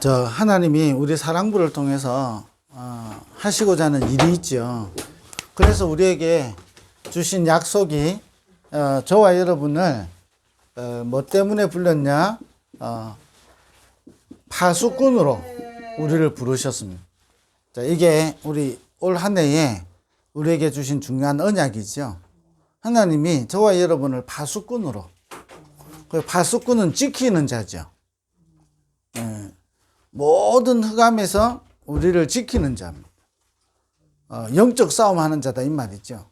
저 하나님이 우리 사랑부를 통해서 어, 하시고자 하는 일이 있죠. 그래서 우리에게 주신 약속이 어, 저와 여러분을 어, 뭐 때문에 불렀냐? 어, 파수꾼으로 우리를 부르셨습니다. 자, 이게 우리 올 한 해에 우리에게 주신 중요한 언약이죠. 하나님이 저와 여러분을 파수꾼으로 그 파수꾼은 지키는 자죠. 예, 모든 흑암에서 우리를 지키는 자입니다. 어, 영적 싸움하는 자다 이 말이죠.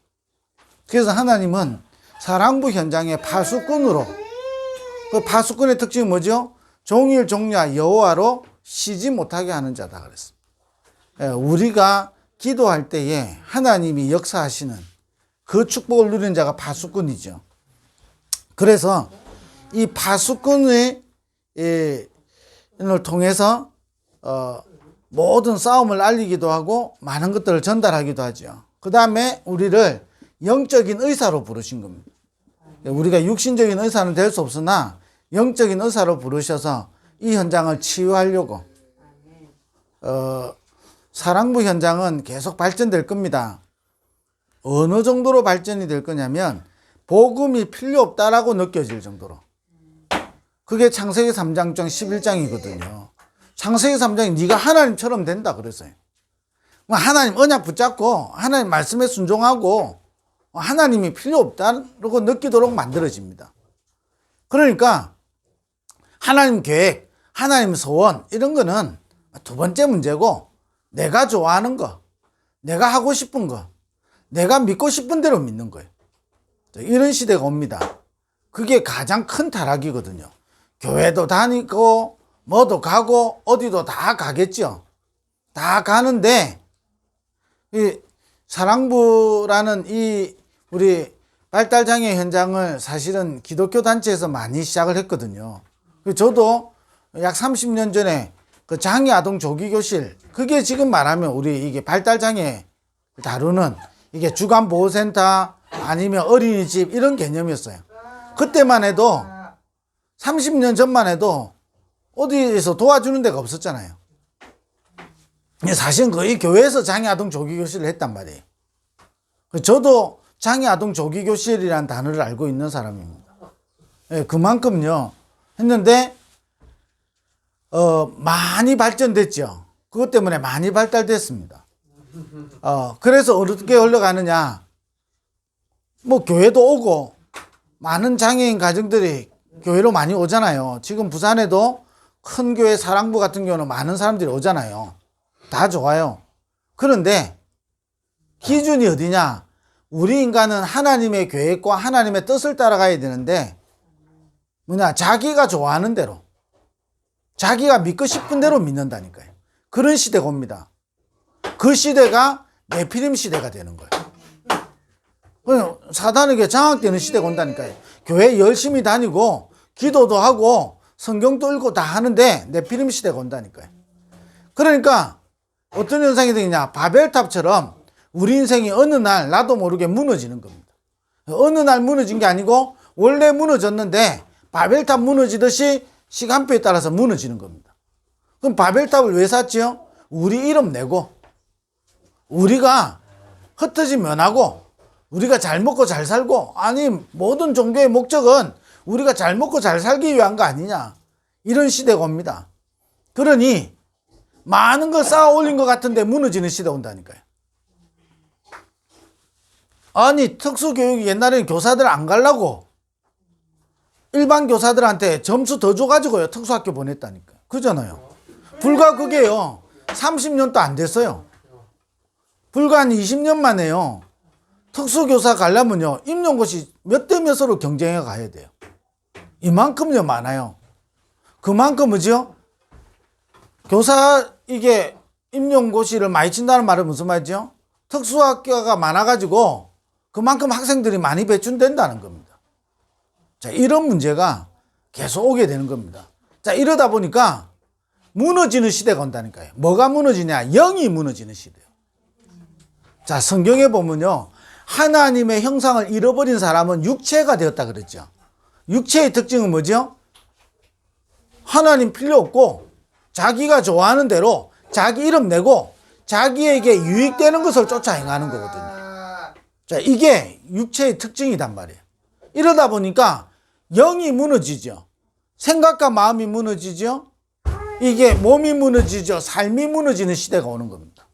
그래서 하나님은 사랑부 현장의 파수꾼으로 그 파수꾼의 특징이 뭐죠? 종일 종야 여호와로 쉬지 못하게 하는 자다 그랬습니다. 예, 우리가 기도할 때에 하나님이 역사하시는 그 축복을 누리는 자가 파수꾼이죠. 그래서 이 파수꾼의 이, 을 통해서 어, 모든 싸움을 알리기도 하고 많은 것들을 전달하기도 하죠. 그 다음에 우리를 영적인 의사로 부르신 겁니다. 우리가 육신적인 의사는 될 수 없으나 영적인 의사로 부르셔서 이 현장을 치유하려고 어, 사랑부 현장은 계속 발전될 겁니다. 어느 정도로 발전이 될 거냐면 복음이 필요 없다라고 느껴질 정도로. 그게 창세기 3장 중 11장이거든요. 창세기 3장이 네가 하나님처럼 된다 그랬어요. 뭐 하나님 언약 붙잡고 하나님 말씀에 순종하고 하나님이 필요 없다고 느끼도록 만들어집니다. 그러니까 하나님 계획, 하나님 소원 이런 거는 두 번째 문제고 내가 좋아하는 거, 내가 하고 싶은 거, 내가 믿고 싶은 대로 믿는 거예요. 이런 시대가 옵니다. 그게 가장 큰 타락이거든요. 교회도 다니고 뭐도 가고 어디도 다 가겠죠. 다 가는데 이 사랑부라는 이 우리 발달장애 현장을 사실은 기독교 단체에서 많이 시작을 했거든요. 저도 약 30년 전에 그 장애 아동 조기 교실 그게 지금 말하면 우리 이게 발달장애 다루는 이게 주간 보호센터 아니면 어린이집 이런 개념이었어요. 그때만 해도 30년 전만 해도 어디에서 도와주는 데가 없었잖아요. 사실은 거의 교회에서 장애아동 조기교실을 했단 말이에요. 저도 장애아동 조기교실이라는 단어를 알고 있는 사람입니다. 예, 그만큼요. 했는데, 어, 많이 발전됐죠. 그것 때문에 많이 발달됐습니다. 어, 그래서 어떻게 흘러가느냐. 뭐, 교회도 오고, 많은 장애인 가정들이 교회로 많이 오잖아요. 지금 부산에도 큰 교회 사랑부 같은 경우는 많은 사람들이 오잖아요. 다 좋아요. 그런데 기준이 어디냐? 우리 인간은 하나님의 계획과 하나님의 뜻을 따라가야 되는데 뭐냐? 자기가 좋아하는 대로 자기가 믿고 싶은 대로 믿는다니까요. 그런 시대가 옵니다. 그 시대가 네피림 시대가 되는 거예요. 사단에게 장악되는 시대가 온다니까요. 교회 열심히 다니고 기도도 하고 성경도 읽고 다 하는데 네피림 시대가 온다니까요. 그러니까 어떤 현상이 되느냐 바벨탑처럼 우리 인생이 어느 날 나도 모르게 무너지는 겁니다. 어느 날 무너진 게 아니고 원래 무너졌는데 바벨탑 무너지듯이 시간표에 따라서 무너지는 겁니다. 그럼 바벨탑을 왜 샀지요? 우리 이름 내고 우리가 흩어지 면 하고 우리가 잘 먹고 잘 살고 아니 모든 종교의 목적은 우리가 잘 먹고 잘 살기 위한 거 아니냐 이런 시대가 옵니다. 그러니 많은 걸 쌓아 올린 것 같은데 무너지는 시대 온다니까요. 아니 특수교육이 옛날에는 교사들 안 가려고 일반 교사들한테 점수 더 줘가지고요 특수학교 보냈다니까 그잖아요. 불과 그게요 30년도 안 됐어요. 불과 한 20년 만에요. 특수교사 가려면요, 임용고시 몇 대 몇으로 경쟁해 가야 돼요. 이만큼요, 많아요. 그만큼, 뭐죠? 교사, 이게 임용고시를 많이 친다는 말은 무슨 말이죠? 특수학교가 많아가지고 그만큼 학생들이 많이 배출된다는 겁니다. 자, 이런 문제가 계속 오게 되는 겁니다. 자, 이러다 보니까 무너지는 시대가 온다니까요. 뭐가 무너지냐? 영이 무너지는 시대요. 자, 성경에 보면요. 하나님의 형상을 잃어버린 사람은 육체가 되었다 그랬죠. 육체의 특징은 뭐죠? 하나님 필요 없고 자기가 좋아하는 대로 자기 이름 내고 자기에게 유익되는 것을 쫓아 행하는 거거든요. 자, 이게 육체의 특징이단 말이에요. 이러다 보니까 영이 무너지죠. 생각과 마음이 무너지죠. 이게 몸이 무너지죠. 삶이 무너지는 시대가 오는 겁니다.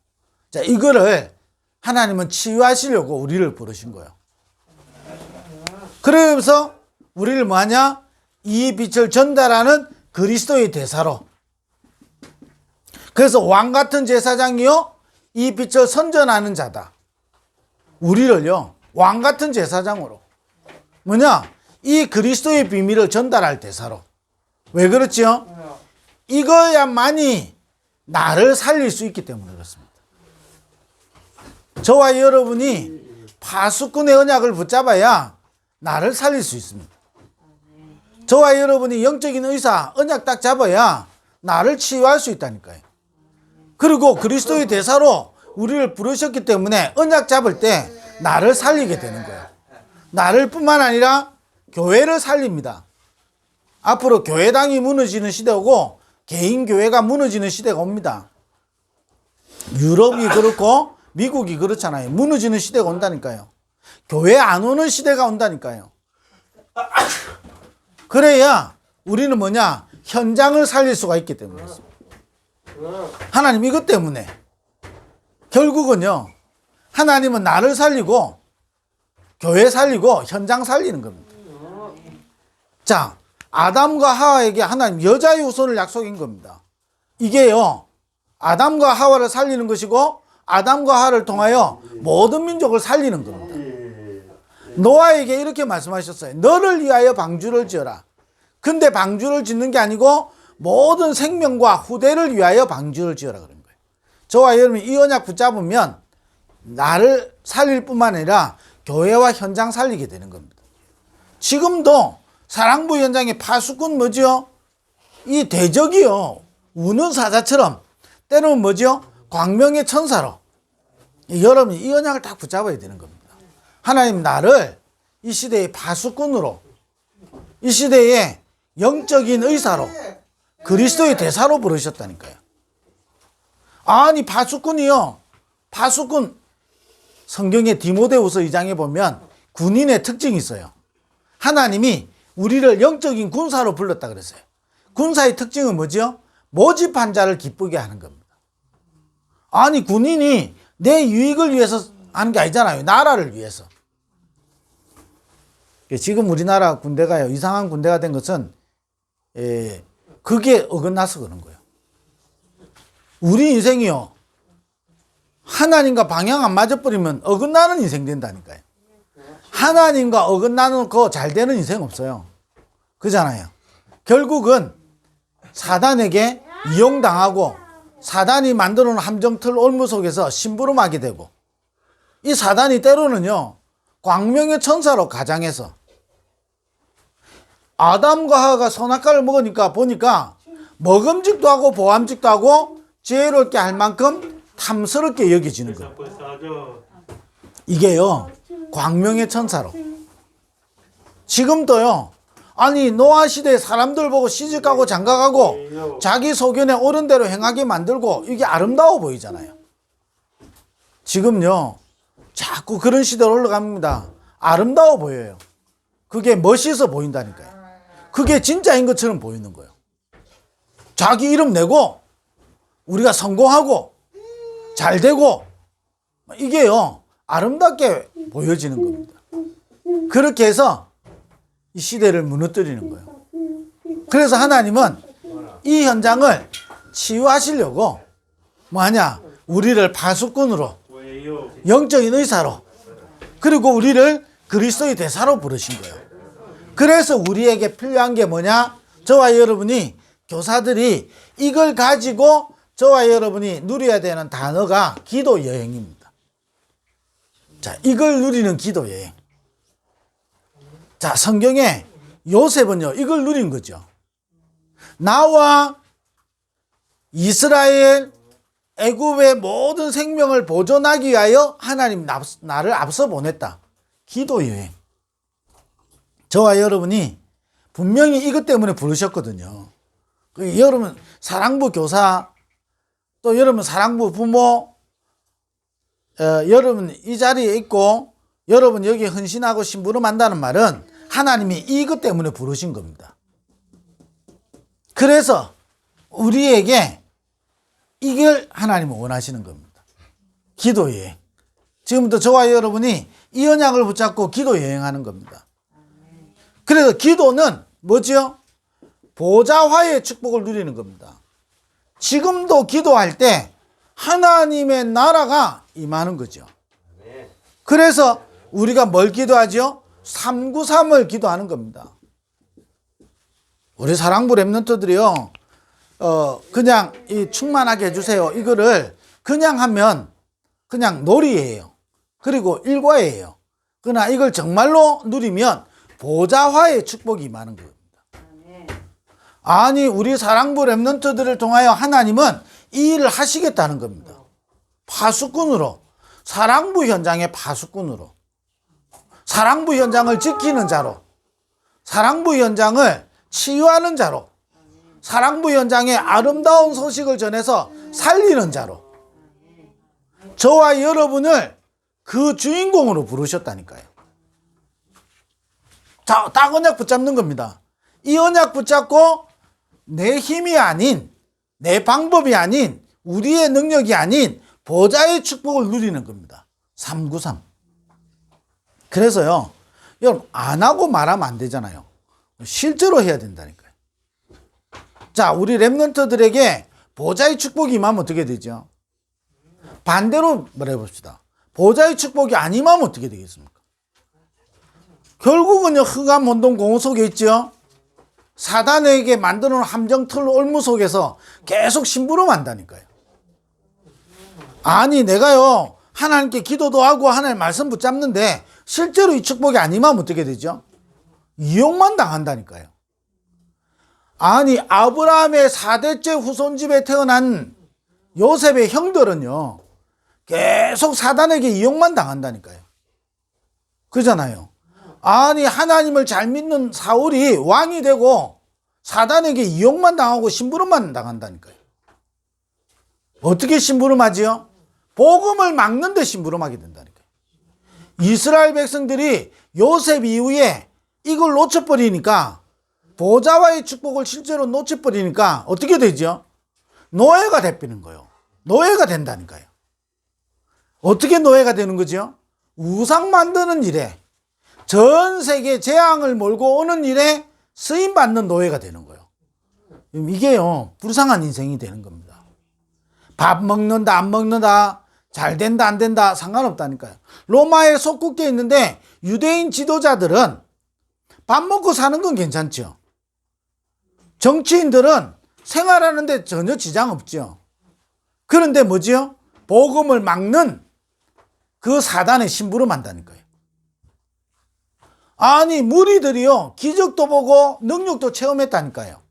자, 이거를 하나님은 치유하시려고 우리를 부르신 거예요. 그러면서 우리를 뭐하냐? 이 빛을 전달하는 그리스도의 대사로. 그래서 왕 같은 제사장이요. 이 빛을 선전하는 자다. 우리를요. 왕 같은 제사장으로. 뭐냐? 이 그리스도의 비밀을 전달할 대사로. 왜 그렇지요? 이거야만이 나를 살릴 수 있기 때문에 그렇습니다. 저와 여러분이 파수꾼의 언약을 붙잡아야 나를 살릴 수 있습니다. 저와 여러분이 영적인 의사, 언약 딱 잡아야 나를 치유할 수 있다니까요. 그리고 그리스도의 대사로 우리를 부르셨기 때문에 언약 잡을 때 나를 살리게 되는 거예요. 나를 뿐만 아니라 교회를 살립니다. 앞으로 교회당이 무너지는 시대고 개인 교회가 무너지는 시대가 옵니다. 유럽이 그렇고 미국이 그렇잖아요. 무너지는 시대가 온다니까요. 교회 안 오는 시대가 온다니까요. 그래야 우리는 뭐냐? 현장을 살릴 수가 있기 때문에 그렇습니다. 하나님 이것 때문에 결국은요. 하나님은 나를 살리고 교회 살리고 현장 살리는 겁니다. 자, 아담과 하와에게 하나님 여자의 후손을 약속인 겁니다. 이게요. 아담과 하와를 살리는 것이고 아담과 하와를 통하여 모든 민족을 살리는 겁니다. 노아에게 이렇게 말씀하셨어요. 너를 위하여 방주를 지어라. 근데 방주를 짓는 게 아니고 모든 생명과 후대를 위하여 방주를 지어라 그런 거예요. 저와 여러분이 이 언약 붙잡으면 나를 살릴 뿐만 아니라 교회와 현장 살리게 되는 겁니다. 지금도 사랑부 현장의 파수꾼 뭐죠? 이 대적이요. 우는 사자처럼 때로는 뭐죠? 광명의 천사로. 여러분이 이 언약을 딱 붙잡아야 되는 겁니다. 하나님 나를 이 시대의 파수꾼으로 이 시대의 영적인 의사로 그리스도의 대사로 부르셨다니까요. 아니 파수꾼이요. 파수꾼 성경의 디모데후서 2장에 보면 군인의 특징이 있어요. 하나님이 우리를 영적인 군사로 불렀다 그랬어요. 군사의 특징은 뭐죠? 모집한 자를 기쁘게 하는 겁니다. 아니 군인이 내 유익을 위해서 하는 게 아니잖아요. 나라를 위해서. 지금 우리나라 군대가요 이상한 군대가 된 것은 에, 그게 어긋나서 그런 거예요. 우리 인생이요 하나님과 방향 안 맞아버리면 어긋나는 인생 된다니까요. 하나님과 어긋나는 거 잘 되는 인생 없어요. 그잖아요. 결국은 사단에게 이용당하고 사단이 만들어 놓은 함정틀 올무 속에서 심부름하게 되고 이 사단이 때로는요 광명의 천사로 가장해서 아담과 하와가 선악과를 먹으니까 보니까 먹음직도 하고 보암직도 하고 지혜롭게 할 만큼 탐스럽게 여겨지는 거예요. 이게요 광명의 천사로 지금도요 아니 노아 시대 사람들 보고 시집가고 장가가고 자기 소견에 옳은 대로 행하게 만들고 이게 아름다워 보이잖아요 지금요 자꾸 그런 시대로 올라갑니다 아름다워 보여요 그게 멋있어 보인다니까요 그게 진짜인 것처럼 보이는 거예요 자기 이름 내고 우리가 성공하고 잘 되고 이게요 아름답게 보여지는 겁니다. 그렇게 해서 이 시대를 무너뜨리는 거예요. 그래서 하나님은 이 현장을 치유하시려고 뭐하냐 우리를 파수꾼으로? 영적인 의사로 그리고 우리를 그리스도의 대사로 부르신 거예요. 그래서 우리에게 필요한 게 뭐냐? 저와 여러분이 교사들이 이걸 가지고 저와 여러분이 누려야 되는 단어가 기도 여행입니다. 자, 이걸 누리는 기도 여행. 자, 성경에 요셉은요, 이걸 누린 거죠. 나와 이스라엘 애굽의 모든 생명을 보존하기 위하여 하나님 나- 나를 앞서 보냈다. 기도 여행. 저와 여러분이 분명히 이것 때문에 부르셨거든요. 그 여러분 사랑부 교사 또 여러분 사랑부 부모 어, 여러분 이 자리에 있고 여러분 여기 헌신하고 심부름한다는 말은 하나님이 이것 때문에 부르신 겁니다. 그래서 우리에게 이걸 하나님은 원하시는 겁니다. 기도 여행. 지금부터 저와 여러분이 이 언약을 붙잡고 기도 여행하는 겁니다. 그래서 기도는 뭐지요? 보좌화의 축복을 누리는 겁니다. 지금도 기도할 때 하나님의 나라가 임하는 거죠. 그래서 우리가 뭘 기도하죠? 393을 기도하는 겁니다. 우리 사랑부 랩런트들이요, 어, 그냥 이 충만하게 해주세요. 이거를 그냥 하면 그냥 놀이예요. 그리고 일과예요. 그러나 이걸 정말로 누리면 보좌화의 축복이 임하는 겁니다. 아니, 우리 사랑부 랩런트들을 통하여 하나님은 이 일을 하시겠다는 겁니다. 파수꾼으로. 사랑부 현장의 파수꾼으로. 사랑부 현장을 지키는 자로. 사랑부 현장을 치유하는 자로. 사랑부 현장의 아름다운 소식을 전해서 살리는 자로. 저와 여러분을 그 주인공으로 부르셨다니까요. 자, 딱 언약 붙잡는 겁니다. 이 언약 붙잡고 내 힘이 아닌, 내 방법이 아닌, 우리의 능력이 아닌 보좌의 축복을 누리는 겁니다. 393. 그래서요, 여러분, 안 하고 말하면 안 되잖아요. 실제로 해야 된다니까요. 자, 우리 랩런트들에게 보좌의 축복이 임하면 어떻게 되죠? 반대로 말해봅시다. 보좌의 축복이 아니면 어떻게 되겠습니까? 결국은요, 흑암 혼동 공허 속에 있죠? 사단에게 만드는 함정틀 올무 속에서 계속 심부름 한다니까요. 아니, 내가요, 하나님께 기도도 하고 하나님 말씀 붙잡는데, 실제로 이 축복이 아니면 어떻게 되죠? 이용만 당한다니까요. 아니, 아브라함의 4대째 후손집에 태어난 요셉의 형들은요, 계속 사단에게 이용만 당한다니까요. 그잖아요. 아니, 하나님을 잘 믿는 사울이 왕이 되고 사단에게 이용만 당하고 심부름만 당한다니까요. 어떻게 심부름하지요? 복음을 막는데 심부름하게 된다니까요. 이스라엘 백성들이 요셉 이후에 이걸 놓쳐버리니까 보좌와의 축복을 실제로 놓쳐버리니까 어떻게 되죠? 노예가 돼버리는 거예요. 노예가 된다니까요. 어떻게 노예가 되는 거죠? 우상 만드는 일에 전 세계 재앙을 몰고 오는 일에 쓰임 받는 노예가 되는 거예요. 이게요 불쌍한 인생이 되는 겁니다. 밥 먹는다 안 먹는다 잘 된다 안 된다 상관없다니까요. 로마에 속국돼 있는데 유대인 지도자들은 밥 먹고 사는 건 괜찮죠. 정치인들은 생활하는데 전혀 지장 없죠. 그런데 뭐지요? 복음을 막는 그 사단에 심부름 한다니까요. 아니, 무리들이요, 기적도 보고 능력도 체험했다니까요.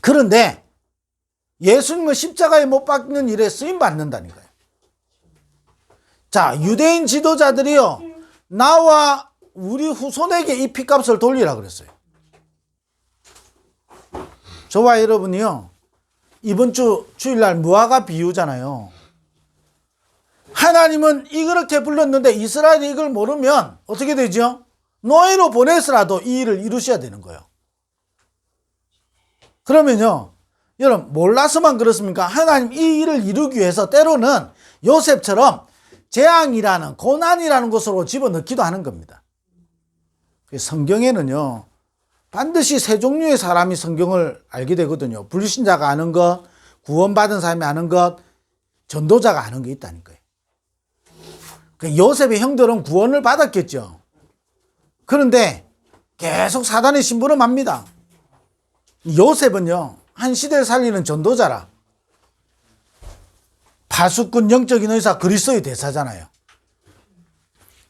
그런데 예수님을 십자가에 못 박는 일에 쓰임 받는다니까요. 자, 유대인 지도자들이요, 나와 우리 후손에게 이 피값을 돌리라 그랬어요. 저와 여러분이요, 이번 주 주일날 무화과 비유잖아요. 하나님은 이렇게 불렀는데 이스라엘이 이걸 모르면 어떻게 되죠? 노예로 보내서라도 이 일을 이루셔야 되는 거예요. 그러면요, 여러분, 몰라서만 그렇습니까? 하나님 이 일을 이루기 위해서 때로는 요셉처럼 재앙이라는, 고난이라는 것으로 집어넣기도 하는 겁니다. 성경에는요, 반드시 세 종류의 사람이 성경을 알게 되거든요. 불신자가 아는 것, 구원받은 사람이 아는 것, 전도자가 아는 게 있다니까요. 그 요셉의 형들은 구원을 받았겠죠. 그런데 계속 사단의 심부름 합니다. 요셉은요, 한 시대를 살리는 전도자라. 파수꾼 영적인 의사 그리스도의 대사잖아요.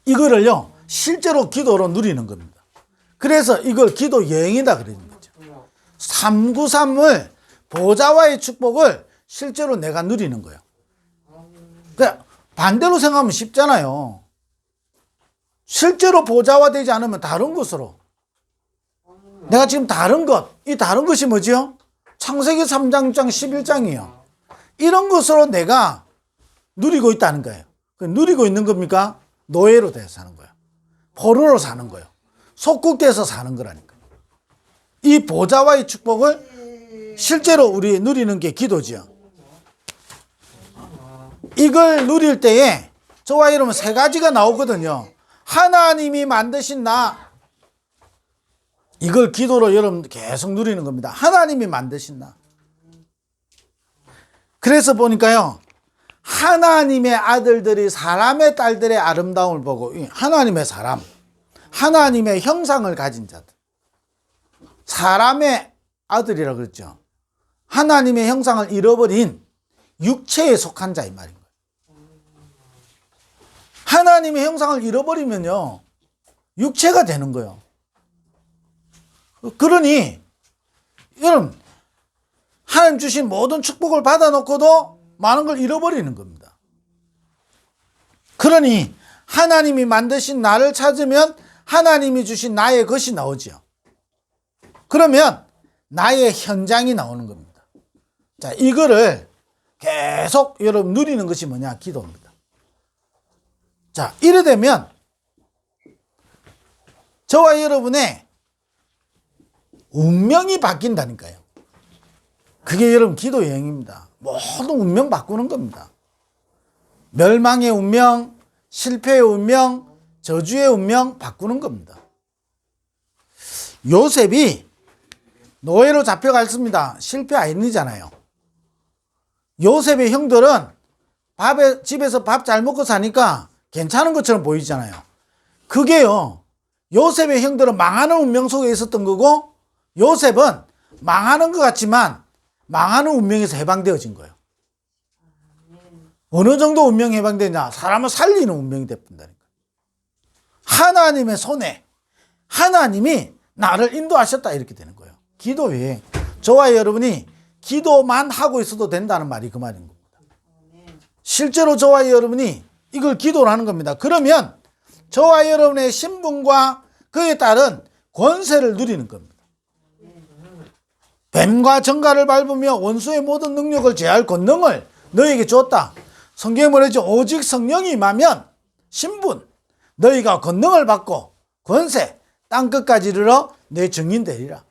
이거를요, 실제로 기도로 누리는 겁니다. 그래서 이걸 기도 여행이다 그러는 거죠. 393을 보좌와의 축복을 실제로 내가 누리는 거예요. 그러니까 반대로 생각하면 쉽잖아요. 실제로 보좌화되지 않으면 다른 것으로. 내가 지금 다른 것, 이 다른 것이 뭐지요? 창세기 3장 11장이요. 이런 것으로 내가 누리고 있다는 거예요. 그 누리고 있는 겁니까? 노예로 돼서 사는 거예요. 포로로 사는 거예요. 속국돼서 사는 거라니까. 이 보좌와의 축복을 실제로 우리 누리는 게 기도지요. 이걸 누릴 때에 저와 여러분 세 가지가 나오거든요. 하나님이 만드신 나. 이걸 기도로 여러분 계속 누리는 겁니다. 하나님이 만드신 나. 그래서 보니까요. 하나님의 아들들이 사람의 딸들의 아름다움을 보고 이 하나님의 사람, 하나님의 형상을 가진 자들. 사람의 아들이라 그랬죠. 하나님의 형상을 잃어버린 육체에 속한 자이 말인 거예요. 하나님의 형상을 잃어버리면요. 육체가 되는 거예요. 그러니 여러분 하나님 주신 모든 축복을 받아놓고도 많은 걸 잃어버리는 겁니다. 그러니 하나님이 만드신 나를 찾으면 하나님이 주신 나의 것이 나오죠. 그러면 나의 현장이 나오는 겁니다. 자, 이거를 계속 여러분 누리는 것이 뭐냐? 기도입니다. 자, 이래 되면 저와 여러분의 운명이 바뀐다니까요. 그게 여러분 기도 여행입니다. 모든 운명 바꾸는 겁니다. 멸망의 운명, 실패의 운명, 저주의 운명 바꾸는 겁니다. 요셉이 노예로 잡혀갔습니다. 실패 아니잖아요. 요셉의 형들은 밥에, 집에서 밥 잘 먹고 사니까 괜찮은 것처럼 보이잖아요. 그게요, 요셉의 형들은 망하는 운명 속에 있었던 거고, 요셉은 망하는 것 같지만 망하는 운명에서 해방되어진 거예요. 어느 정도 운명이 해방되냐? 사람을 살리는 운명이 돼버린다니까. 하나님의 손에 하나님이 나를 인도하셨다 이렇게 되는 거예요. 기도 여행. 저와 여러분이 기도만 하고 있어도 된다는 말이 그 말인 겁니다. 실제로 저와 여러분이 이걸 기도를 하는 겁니다. 그러면 저와 여러분의 신분과 그에 따른 권세를 누리는 겁니다. 뱀과 정갈을 밟으며 원수의 모든 능력을 제할 권능을 너에게 줬다. 성경에 말하죠. 오직 성령이 임하면 신분, 너희가 권능을 받고 권세, 땅 끝까지 이르러 내 증인 되리라.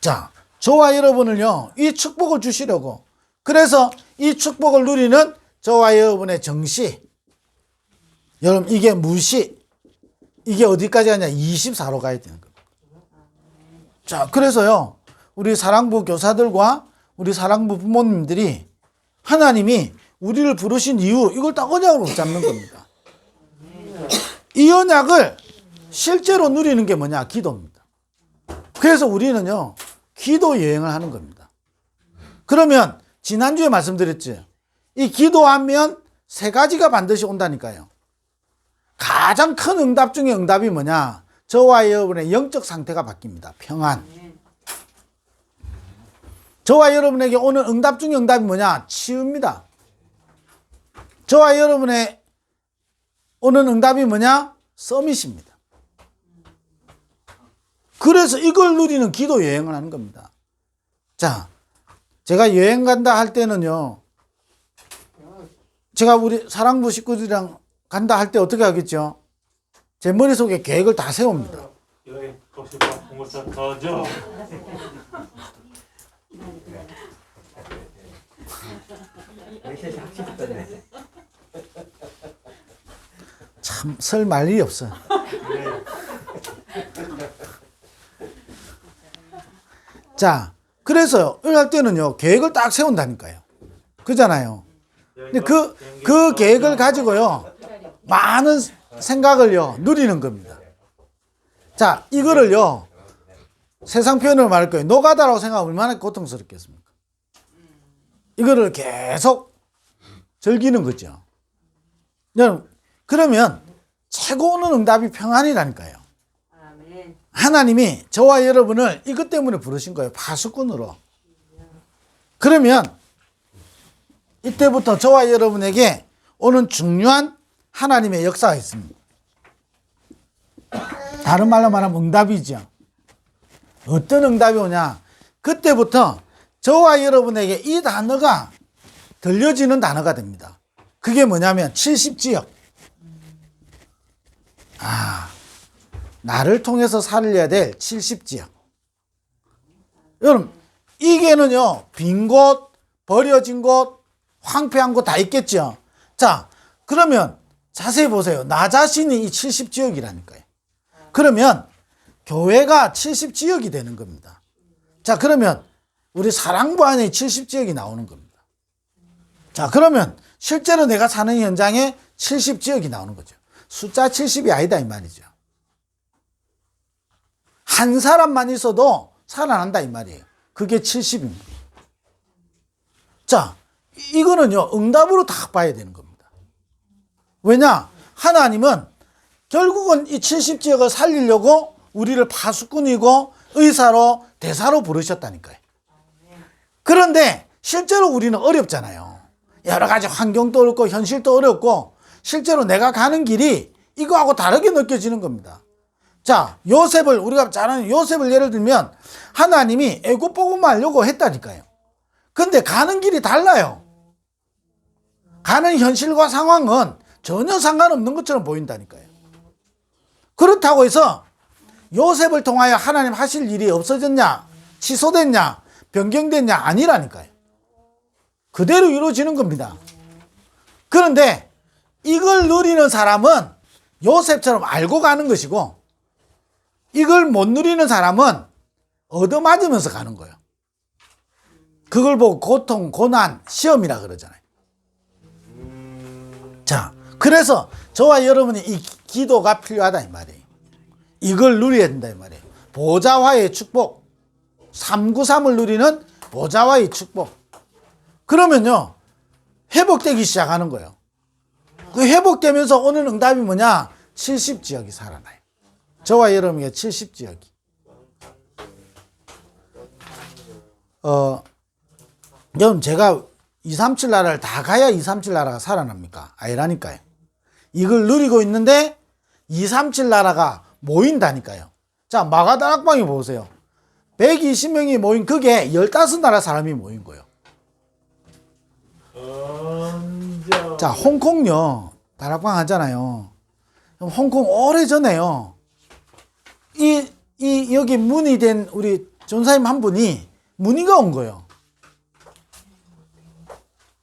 자, 저와 여러분을요, 이 축복을 주시려고. 그래서 이 축복을 누리는 저와 여러분의 정시. 여러분, 이게 무시. 이게 어디까지 가냐? 24로 가야 되는 겁니다. 자, 그래서요, 우리 사랑부 교사들과 우리 사랑부 부모님들이 하나님이 우리를 부르신 이유, 이걸 딱 언약으로 잡는 겁니다. 이 언약을 실제로 누리는 게 뭐냐? 기도입니다. 그래서 우리는요, 기도 여행을 하는 겁니다. 그러면, 지난주에 말씀드렸죠. 이 기도하면 세 가지가 반드시 온다니까요. 가장 큰 응답 중에 응답이 뭐냐? 저와 여러분의 영적 상태가 바뀝니다. 평안. 저와 여러분에게 오는 응답 중에 응답이 뭐냐? 치유입니다. 저와 여러분의 오는 응답이 뭐냐? 서밋입니다. 그래서 이걸 누리는 기도 여행을 하는 겁니다. 자, 제가 여행 간다 할 때는요, 제가 우리 사랑부 식구들이랑 간다 할 때 어떻게 하겠죠? 제 머릿속에 계획을 다 세웁니다. 여행. 참, 설 말이 없어요. 자, 그래서요, 이럴 때는요, 계획을 딱 세운다니까요. 그잖아요. 근데 그, 그 계획을 가지고요, 많은 생각을요, 누리는 겁니다. 자, 이거를요, 세상 표현으로 말할 거예요. 노가다라고 생각하면 얼마나 고통스럽겠습니까? 이거를 계속 즐기는 거죠. 그러면 최고는 응답이 평안이라니까요. 아멘. 하나님이 저와 여러분을 이것 때문에 부르신 거예요. 파수꾼으로. 그러면 이때부터 저와 여러분에게 오는 중요한 하나님의 역사가 있습니다. 다른 말로 말하면 응답이죠. 어떤 응답이 오냐? 그때부터 저와 여러분에게 이 단어가 들려지는 단어가 됩니다. 그게 뭐냐면 70지역. 아, 나를 통해서 살려야 될 70지역. 여러분, 이게는요, 빈 곳, 버려진 곳, 황폐한 곳 다 있겠죠. 자, 그러면 자세히 보세요. 나 자신이 이 70지역이라니까요. 그러면 교회가 70지역이 되는 겁니다. 자, 그러면 우리 사랑부 안에 70지역이 나오는 겁니다. 자, 그러면 실제로 내가 사는 현장에 70지역이 나오는 거죠. 숫자 70이 아니다, 이 말이죠. 한 사람만 있어도 살아난다, 이 말이에요. 그게 70입니다. 자, 이거는요, 응답으로 다 봐야 되는 겁니다. 왜냐? 하나님은 결국은 이 70지역을 살리려고 우리를 파수꾼이고 의사로 대사로 부르셨다니까요. 그런데 실제로 우리는 어렵잖아요. 여러 가지 환경도 어렵고 현실도 어렵고 실제로 내가 가는 길이 이거하고 다르게 느껴지는 겁니다. 자, 요셉을 우리가 잘 아는 요셉을 예를 들면 하나님이 애굽 하려고 했다니까요. 근데 가는 길이 달라요. 가는 현실과 상황은 전혀 상관없는 것처럼 보인다니까요. 그렇다고 해서 요셉을 통하여 하나님 하실 일이 없어졌냐, 취소됐냐, 변경됐냐, 아니라니까요. 그대로 이루어지는 겁니다. 그런데 이걸 누리는 사람은 요셉처럼 알고 가는 것이고, 이걸 못 누리는 사람은 얻어맞으면서 가는 거예요. 그걸 보고 고통, 고난, 시험이라 그러잖아요. 자, 그래서 저와 여러분이 이 기도가 필요하다 이 말이에요. 이걸 누려야 된다 이 말이에요. 보좌와의 축복. 393을 누리는 보좌와의 축복. 그러면요. 회복되기 시작하는 거예요. 그 회복되면서 오는 응답이 뭐냐? 70지역이 살아나요. 저와 여러분에게 70지역이. 어, 여러분 제가 237 나라를 다 가야 237 나라가 살아납니까? 아니라니까요. 이걸 누리고 있는데 237 나라가 모인다니까요. 자, 마가다락방에 보세요. 120명이 모인 그게 15나라 사람이 모인 거예요. 자, 홍콩요. 다락방 하잖아요. 홍콩 오래 전에요. 이, 이, 여기 문의 된 우리 전사님 한 분이 문의가 온 거예요.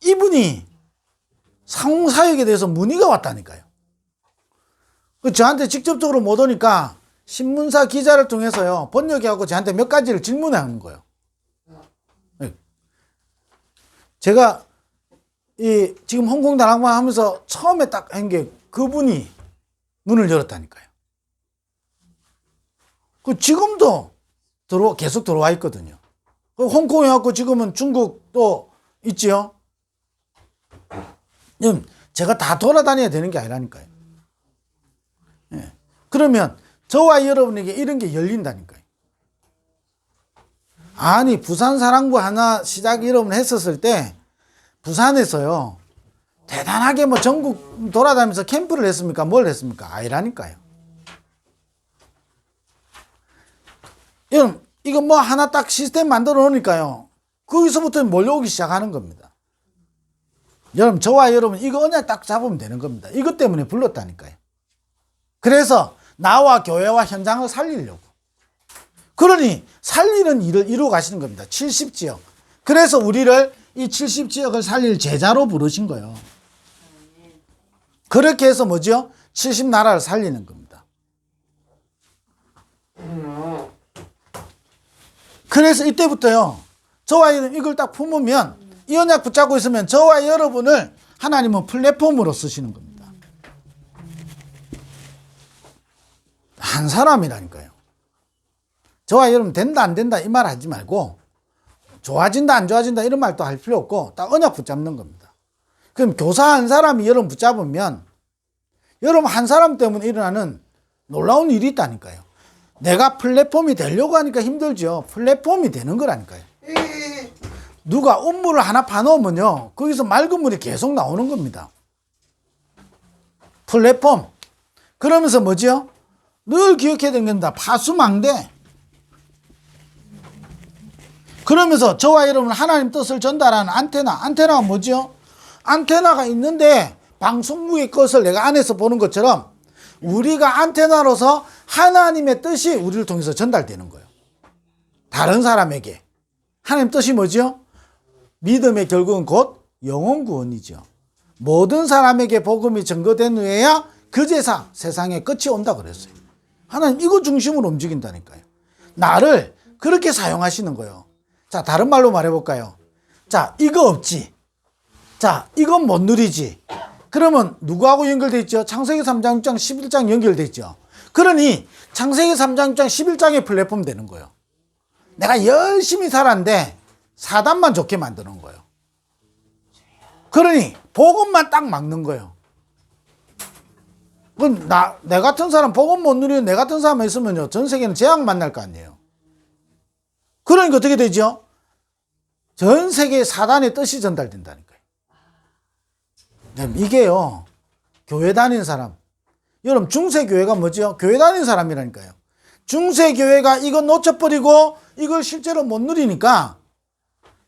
이분이 상사역에 대해서 문의가 왔다니까요. 그 저한테 직접적으로 못 오니까 신문사 기자를 통해서요 번역해갖고 저한테 몇 가지를 질문하는 거예요. 네. 제가 이 지금 홍콩 다락방 하면서 처음에 딱 한 게 그분이 문을 열었다니까요. 그 지금도 들어 계속 들어와 있거든요. 그 홍콩에 왔고 지금은 중국도 있지요. 음, 제가 다 돌아다녀야 되는 게 아니라니까요. 예. 그러면 저와 여러분에게 이런 게 열린다니까요. 아니 부산 사랑부 하나 시작 여러분 했었을 때 부산에서요 대단하게 뭐 전국 돌아다니면서 캠프를 했습니까? 뭘 했습니까? 아니라니까요. 여러분 이거 뭐 하나 딱 시스템 만들어 놓으니까요. 거기서부터 몰려오기 시작하는 겁니다. 여러분 저와 여러분 이거 언약 딱 잡으면 되는 겁니다. 이것 때문에 불렀다니까요. 그래서 나와 교회와 현장을 살리려고. 그러니 살리는 일을 이루어 가시는 겁니다. 70지역. 그래서 우리를 이 70지역을 살릴 제자로 부르신 거예요. 그렇게 해서 뭐죠? 70나라를 살리는 겁니다. 그래서 이때부터요. 저와 여러분 이걸 딱 품으면 이 언약 붙잡고 있으면 저와 여러분을 하나님은 플랫폼으로 쓰시는 겁니다. 한 사람이라니까요. 저와 여러분 된다 안 된다 이 말 하지 말고 좋아진다 안 좋아진다 이런 말도 할 필요 없고 딱 언약 붙잡는 겁니다. 그럼 교사 한 사람이 여러분 붙잡으면 여러분 한 사람 때문에 일어나는 놀라운 일이 있다니까요. 내가 플랫폼이 되려고 하니까 힘들죠. 플랫폼이 되는 거라니까요. 누가 음물을 하나 파놓으면요. 거기서 맑은 물이 계속 나오는 겁니다. 플랫폼. 그러면서 뭐지요? 늘 기억해야 되는 겁니다. 파수망대. 그러면서 저와 여러분 하나님 뜻을 전달하는 안테나. 안테나가 뭐죠? 안테나가 있는데 방송국의 것을 내가 안에서 보는 것처럼 우리가 안테나로서 하나님의 뜻이 우리를 통해서 전달되는 거예요. 다른 사람에게. 하나님 뜻이 뭐죠? 믿음의 결국은 곧 영혼 구원이죠. 모든 사람에게 복음이 증거된 후에야 그 제사 세상의 끝이 온다 그랬어요. 하나님 이거 중심으로 움직인다니까요. 나를 그렇게 사용하시는 거예요. 자, 다른 말로 말해볼까요? 자, 이거 없지. 자, 이건 못 누리지. 그러면 누구하고 연결돼 있죠? 창세기 3장 6장 11장 연결돼 있죠. 그러니 창세기 3장 6장 11장의 플랫폼 되는 거예요. 내가 열심히 살았는데 사단만 좋게 만드는 거예요. 그러니 복음만 딱 막는 거예요. 그럼 나, 내 같은 사람 복음 못 누리는 내 같은 사람 있으면요. 전 세계는 재앙 만날 거 아니에요. 그러니까 어떻게 되죠? 전 세계에 사단의 뜻이 전달된다니까요. 네, 이게요. 교회 다니는 사람. 여러분 중세교회가 뭐죠? 교회 다니는 사람이라니까요. 중세교회가 이거 놓쳐버리고 이걸 실제로 못 누리니까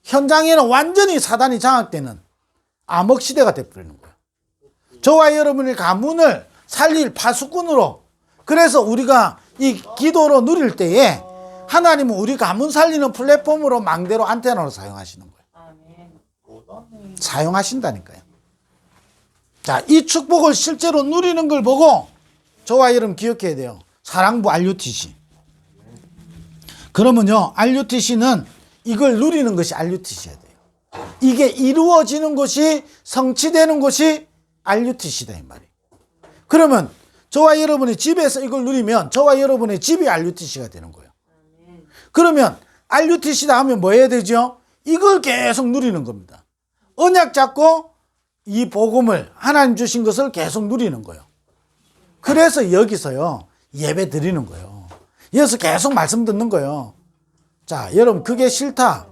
현장에는 완전히 사단이 장악되는 암흑 시대가 돼버리는 거예요. 저와 여러분의 가문을 살릴 파수꾼으로 그래서 우리가 이 기도로 누릴 때에 하나님은 우리 가문 살리는 플랫폼으로 망대로 안테나로 사용하시는 거예요. 사용하신다니까요. 자, 이 축복을 실제로 누리는 걸 보고 저와 여러분 기억해야 돼요. 사랑부 RUTC. 그러면요, RUTC는 이걸 누리는 것이 RUTC여야 돼요. 이게 이루어지는 것이 성취되는 것이 RUTC다 이 말이에요. 그러면 저와 여러분의 집에서 이걸 누리면 저와 여러분의 집이 RUTC가 되는 거예요. 그러면 RUTC다 하면 뭐 해야 되죠? 이걸 계속 누리는 겁니다. 언약 잡고 이 복음을 하나님 주신 것을 계속 누리는 거예요. 그래서 여기서요 예배 드리는 거예요. 여기서 계속 말씀 듣는 거예요. 자, 여러분 그게 싫다.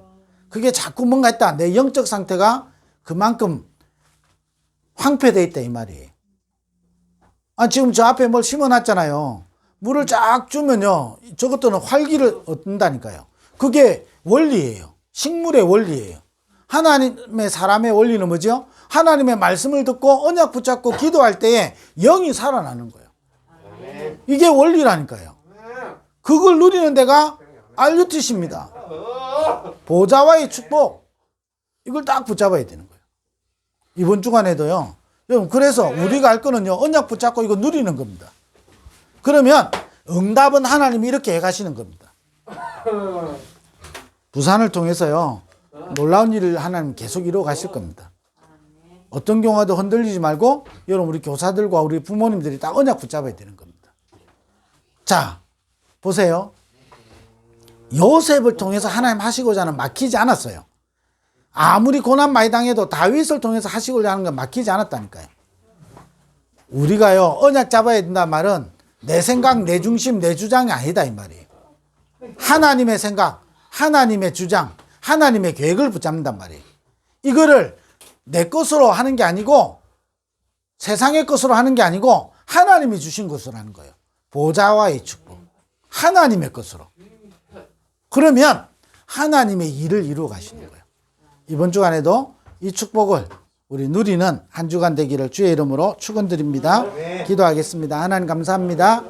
그게 자꾸 뭔가 있다. 내 영적 상태가 그만큼 황폐돼 있다 이 말이에요. 아, 지금 저 앞에 뭘 심어놨잖아요. 물을 쫙 주면요. 저것들은 활기를 얻는다니까요. 그게 원리예요. 식물의 원리예요. 하나님의 사람의 원리는 뭐죠? 하나님의 말씀을 듣고 언약 붙잡고 기도할 때에 영이 살아나는 거예요. 이게 원리라니까요. 그걸 누리는 데가 알루티십니다. 보좌와의 축복. 이걸 딱 붙잡아야 되는 거예요. 이번 주간에도요. 여러분, 그래서 우리가 할 거는요, 언약 붙잡고 이거 누리는 겁니다. 그러면 응답은 하나님이 이렇게 해 가시는 겁니다. 부산을 통해서요, 놀라운 일을 하나님 계속 이루어 가실 겁니다. 어떤 경우도 흔들리지 말고, 여러분, 우리 교사들과 우리 부모님들이 딱 언약 붙잡아야 되는 겁니다. 자, 보세요. 요셉을 통해서 하나님 하시고자 하는 막히지 않았어요. 아무리 고난 많이 당해도 다윗을 통해서 하시고자 하는 건 막히지 않았다니까요. 우리가요, 언약 잡아야 된다 말은 내 생각, 내 중심, 내 주장이 아니다, 이 말이에요. 하나님의 생각, 하나님의 주장, 하나님의 계획을 붙잡는단 말이에요. 이거를 내 것으로 하는 게 아니고 세상의 것으로 하는 게 아니고 하나님이 주신 것으로 하는 거예요. 보좌와의 축복. 하나님의 것으로. 그러면 하나님의 일을 이루어 가시는 거예요. 이번 주간에도 이 축복을 우리 누리는 한 주간 되기를 주의 이름으로 축원드립니다. 기도하겠습니다. 하나님 감사합니다.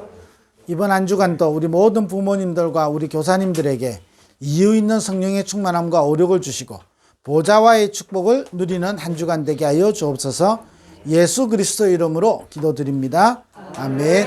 이번 한 주간도 우리 모든 부모님들과 우리 교사님들에게 이유 있는 성령의 충만함과 오력을 주시고 보좌와의 축복을 누리는 한 주간 되게 하여 주옵소서. 예수 그리스도 이름으로 기도드립니다. 아멘.